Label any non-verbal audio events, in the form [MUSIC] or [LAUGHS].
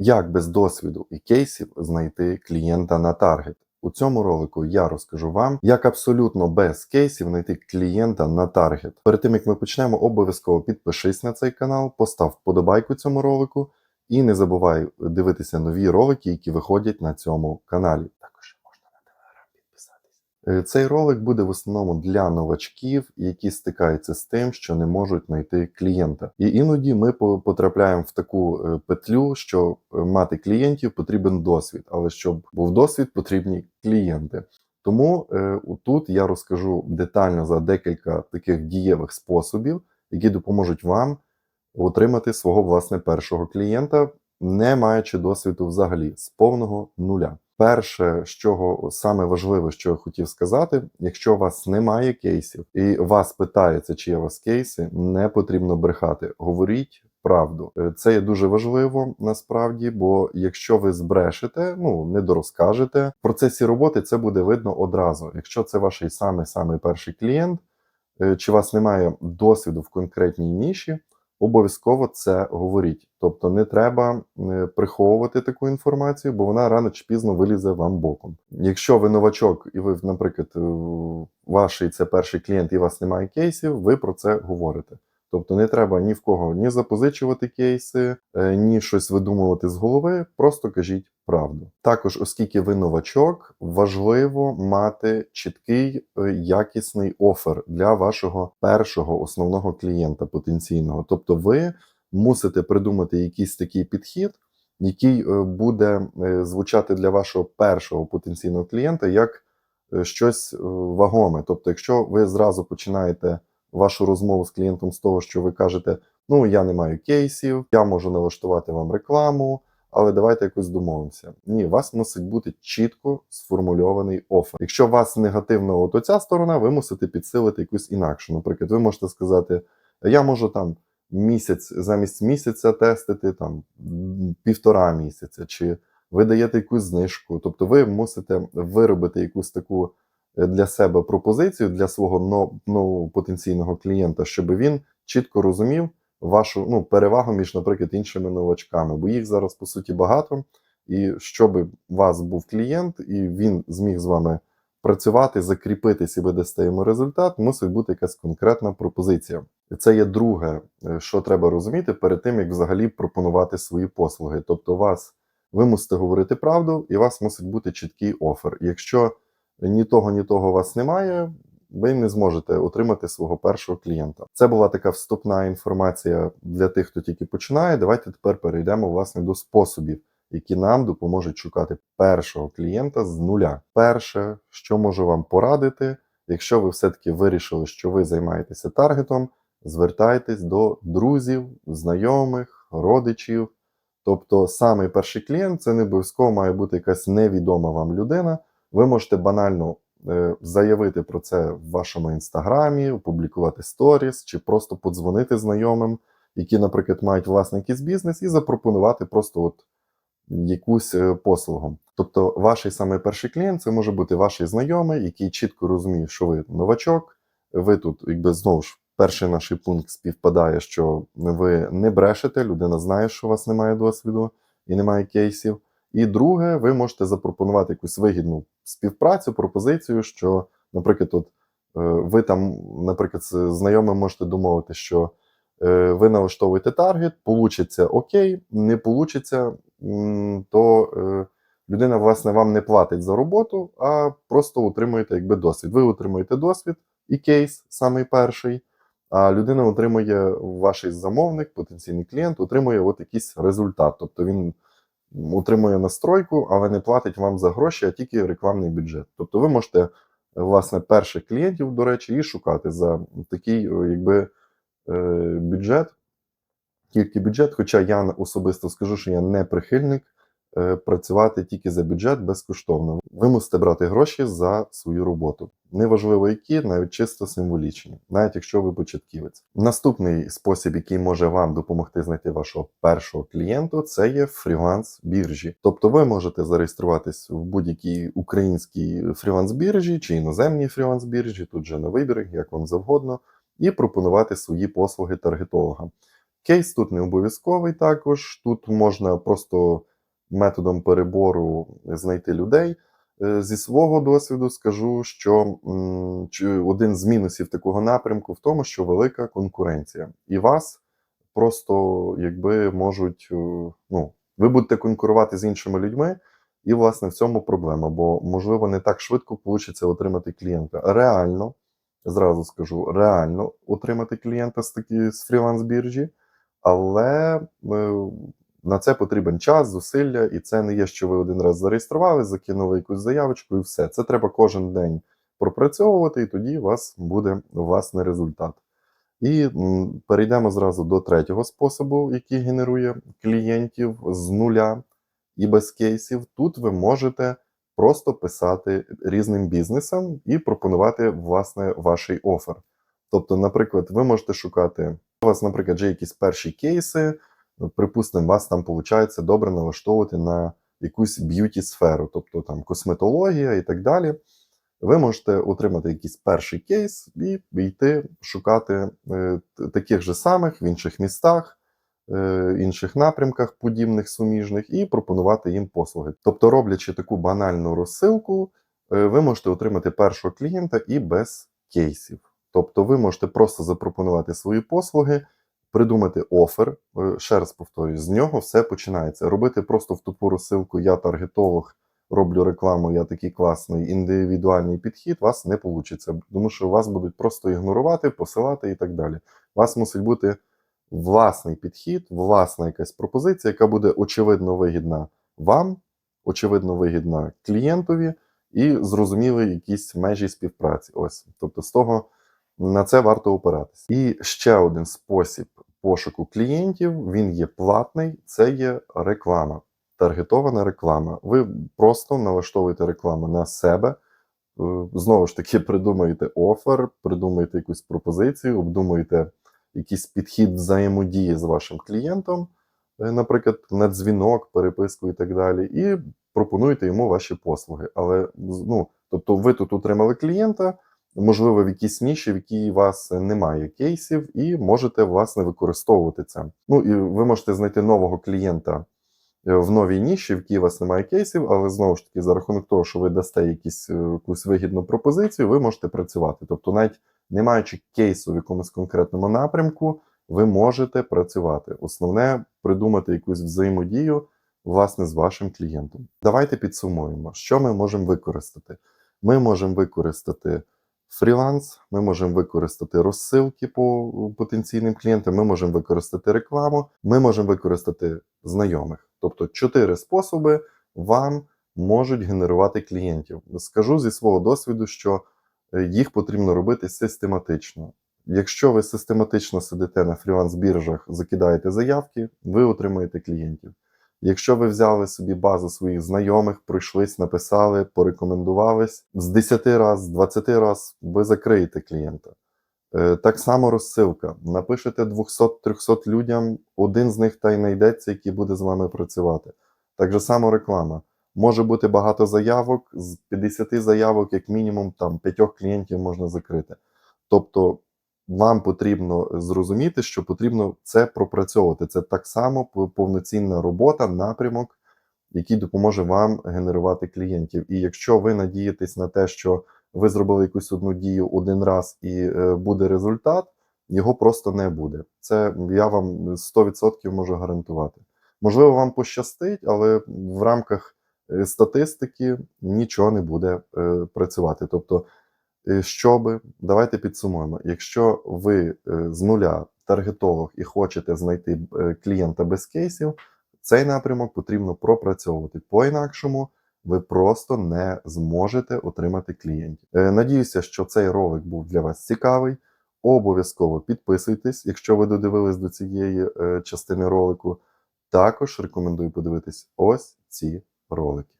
Як без досвіду і кейсів знайти клієнта на таргет? У цьому ролику я розкажу вам, як абсолютно без кейсів знайти клієнта на таргет. Перед тим як ми почнемо, обов'язково підпишись на цей канал, постав вподобайку цьому ролику і не забувай дивитися нові ролики, які виходять на цьому каналі. Також можна на телеграм підписатись. Е, Цей ролик буде в основному для новачків, які стикаються з тим, що не можуть знайти клієнта. І іноді ми по- потрапляємо в таку е, петлю, що е, мати клієнтів потрібен досвід, але щоб був досвід, потрібні клієнти. Тому е, тут я розкажу детально за декілька таких дієвих способів, які допоможуть вам отримати свого власне першого клієнта, не маючи досвіду взагалі з повного нуля. Перше, з чого саме важливе, що я хотів сказати, якщо у вас немає кейсів і вас питаються, чи є у вас кейси, не потрібно брехати. Говоріть правду. Е, Це є дуже важливо насправді, бо якщо ви збрешете, ну не дорозкажете в процесі роботи, це буде видно одразу. Якщо це ваш самий самий перший клієнт, е, чи у вас немає досвіду в конкретній ніші, обов'язково це говоріть. Тобто не треба е, приховувати таку інформацію, бо вона рано чи пізно вилізе вам боком. Якщо ви новачок, і ви, наприклад, е, ваш це перший клієнт, і у вас немає кейсів, ви про це говорите. Тобто не треба ні в кого ні запозичувати кейси, е, ні щось видумувати з голови, просто кажіть правду. Також, оскільки ви новачок, важливо мати чіткий е, якісний офер для вашого першого основного клієнта потенційного. Тобто, ви мусите придумати якийсь такий підхід, який е, буде звучати для вашого першого потенційного клієнта як щось вагоме. Тобто, якщо ви зразу починаєте вашу розмову з клієнтом з того, що ви кажете: ну я не маю кейсів, я можу налаштувати вам рекламу. Але давайте якось домовимося. Ні, у вас мусить бути чітко сформульований офер. Якщо вас негативна от оця сторона, ви мусите підсилити якусь інакшу. Наприклад, ви можете сказати: я можу там місяць замість місяця тестити там півтора місяця, чи ви даєте якусь знижку. Тобто ви мусите виробити якусь таку для себе пропозицію для свого нового потенційного клієнта, щоб він чітко розумів вашу ну, перевагу між, наприклад, іншими новачками, бо їх зараз по суті багато. І щоб у вас був клієнт, і він зміг з вами працювати, закріпитись і ви дасте йому результат, мусить бути якась конкретна пропозиція. Це є друге, е, що треба розуміти перед тим, як взагалі пропонувати свої послуги. Тобто, вас ви мусите говорити правду, і у вас мусить бути чіткий офер. Якщо ні того, ні того у вас немає, ви не зможете отримати свого першого клієнта. Це була така вступна інформація для тих, хто тільки починає. Давайте тепер перейдемо власне до способів, які нам допоможуть шукати першого клієнта з нуля. Перше, що можу вам порадити, якщо ви все-таки вирішили, що ви займаєтеся таргетом, звертайтесь до друзів, знайомих, родичів. Тобто, самий перший клієнт це не обов'язково має бути якась невідома вам людина. Ви можете банально е, заявити про це в вашому інстаграмі, опублікувати сторіс чи просто подзвонити знайомим, які, наприклад, мають власний якийсь бізнес, і запропонувати просто от якусь е, послугу. Тобто, ваш самий перший клієнт це може бути ваш знайомий, який чітко розуміє, що ви новачок. Ви тут, якби знову ж, перший наш пункт співпадає, що ви не брешете, людина знає, що у вас немає досвіду і немає кейсів. І друге, ви можете запропонувати якусь вигідну співпрацю, пропозицію, що, наприклад, от е, ви там, наприклад, з знайомим можете домовити, що е, ви налаштовуєте таргет, получиться окей, не получиться, то е, людина, власне, вам не платить за роботу, а просто отримуєте якби досвід. Ви отримуєте досвід і кейс, самий перший. А людина отримує, ваш замовник, потенційний клієнт, отримує от якийсь результат. Тобто він утримує настройку, але не платить вам за гроші, а тільки рекламний бюджет. Тобто ви можете, власне, перших клієнтів, до речі, і шукати за такий якби, е, бюджет, тільки бюджет. Хоча я особисто скажу, що я не прихильник працювати тільки за бюджет безкоштовно. Ви мусите брати гроші за свою роботу. Неважливо, які, навіть чисто символічні, навіть якщо ви початківець. Наступний спосіб, який може вам допомогти знайти вашого першого клієнту, це є фріланс біржі. Тобто ви можете зареєструватись в будь-якій українській фріланс біржі чи іноземній фріланс біржі, тут же на вибір, як вам завгодно, і пропонувати свої послуги таргетолога. Кейс тут не обов'язковий також. Тут можна просто методом перебору знайти людей. Е, Зі свого досвіду скажу, що один з мінусів такого напрямку в тому, що велика конкуренція, і вас просто якби можуть, е, ну, ви будете конкурувати з іншими людьми, і власне в цьому проблема, бо можливо не так швидко вийде отримати клієнта. Реально, зразу скажу, реально отримати клієнта з такі з фріланс-біржі, але е, на це потрібен час, зусилля, і це не є, що ви один раз зареєстрували, закинули якусь заявочку і все. Це треба кожен день пропрацьовувати, і тоді у вас буде власний результат. І перейдемо зразу до третього способу, який генерує клієнтів з нуля і без кейсів. Тут ви можете просто писати різним бізнесам і пропонувати власне ваш офер. Тобто, наприклад, ви можете шукати у вас, наприклад, вже якісь перші кейси. Ну, Припустимо, вас там виходить добре налаштовувати на якусь б'юті сферу, тобто там косметологія і так далі. Ви можете отримати якийсь перший кейс і йти шукати е, таких же самих в інших містах, е, інших напрямках, подібних суміжних, і пропонувати їм послуги. Тобто, роблячи таку банальну розсилку, е, ви можете отримати першого клієнта і без кейсів. Тобто, ви можете просто запропонувати свої послуги, придумати офер. Е, Ще раз повторюю, з нього все починається. Робити просто в тупу розсилку я таргетолог, роблю рекламу, я такий класний, індивідуальний підхід, вас не вийде, тому що вас будуть просто ігнорувати, посилати і так далі. У вас мусить бути власний підхід, власна якась пропозиція, яка буде очевидно вигідна вам, очевидно вигідна клієнтові, і зрозуміли якісь межі співпраці. Ось, тобто, з того на це варто опиратися. І ще один спосіб пошуку клієнтів він є платний, це є реклама таргетована реклама. Ви просто налаштовуєте рекламу на себе. е, Знову ж таки, [LAUGHS] придумаєте офер, придумаєте якусь пропозицію, обдумуєте якийсь підхід взаємодії з вашим клієнтом, е, наприклад, на дзвінок, переписку і так далі, і пропонуєте йому ваші послуги. Але ну, тобто, ви тут отримали клієнта, можливо, в якійсь ніші, в якій у вас немає кейсів, і можете власне використовувати це. Ну і ви можете знайти нового клієнта е, в новій ніші, в якій у вас немає кейсів, але знову ж таки, за рахунок того, що ви дасте якісь, е, якусь вигідну пропозицію, ви можете працювати. Тобто, навіть не маючи кейсу в якомусь конкретному напрямку, ви можете працювати. Основне придумати якусь взаємодію власне з вашим клієнтом. Давайте підсумуємо, що ми можемо використати. Ми можемо використати фріланс, ми можемо використати розсилки по потенційним клієнтам, ми можемо використати рекламу, ми можемо використати знайомих. Тобто чотири способи вам можуть генерувати клієнтів. Скажу зі свого досвіду, що е, їх потрібно робити систематично. Якщо ви систематично сидите на фріланс-біржах, закидаєте заявки, ви отримаєте клієнтів. Якщо ви взяли собі базу своїх знайомих, пройшлись, написали, порекомендувались, з 10 раз, з 20 раз ви закриєте клієнта. Е, Так само розсилка. Напишете 200-300 людям, один з них та й знайдеться, який буде з вами працювати. Так же само реклама. Може бути багато заявок, з 50 заявок, як мінімум, там 5 клієнтів можна закрити. Тобто вам потрібно зрозуміти, що потрібно це пропрацьовувати. Це так само повноцінна робота, напрямок, який допоможе вам генерувати клієнтів. І якщо ви надієтесь на те, що ви зробили якусь одну дію один раз і е, буде результат, його просто не буде. Це я вам 100% можу гарантувати. Можливо, вам пощастить, але в рамках е, статистики нічого не буде е, працювати. Тобто, щоби, давайте підсумуємо. Якщо ви е, з нуля таргетолог і хочете знайти е, клієнта без кейсів, цей напрямок потрібно пропрацьовувати. По-інакшому ви просто не зможете отримати клієнтів. Е, Надіюся, що цей ролик був для вас цікавий. Обов'язково підписуйтесь, якщо ви додивились до цієї е, частини ролику. Також рекомендую подивитись ось ці ролики.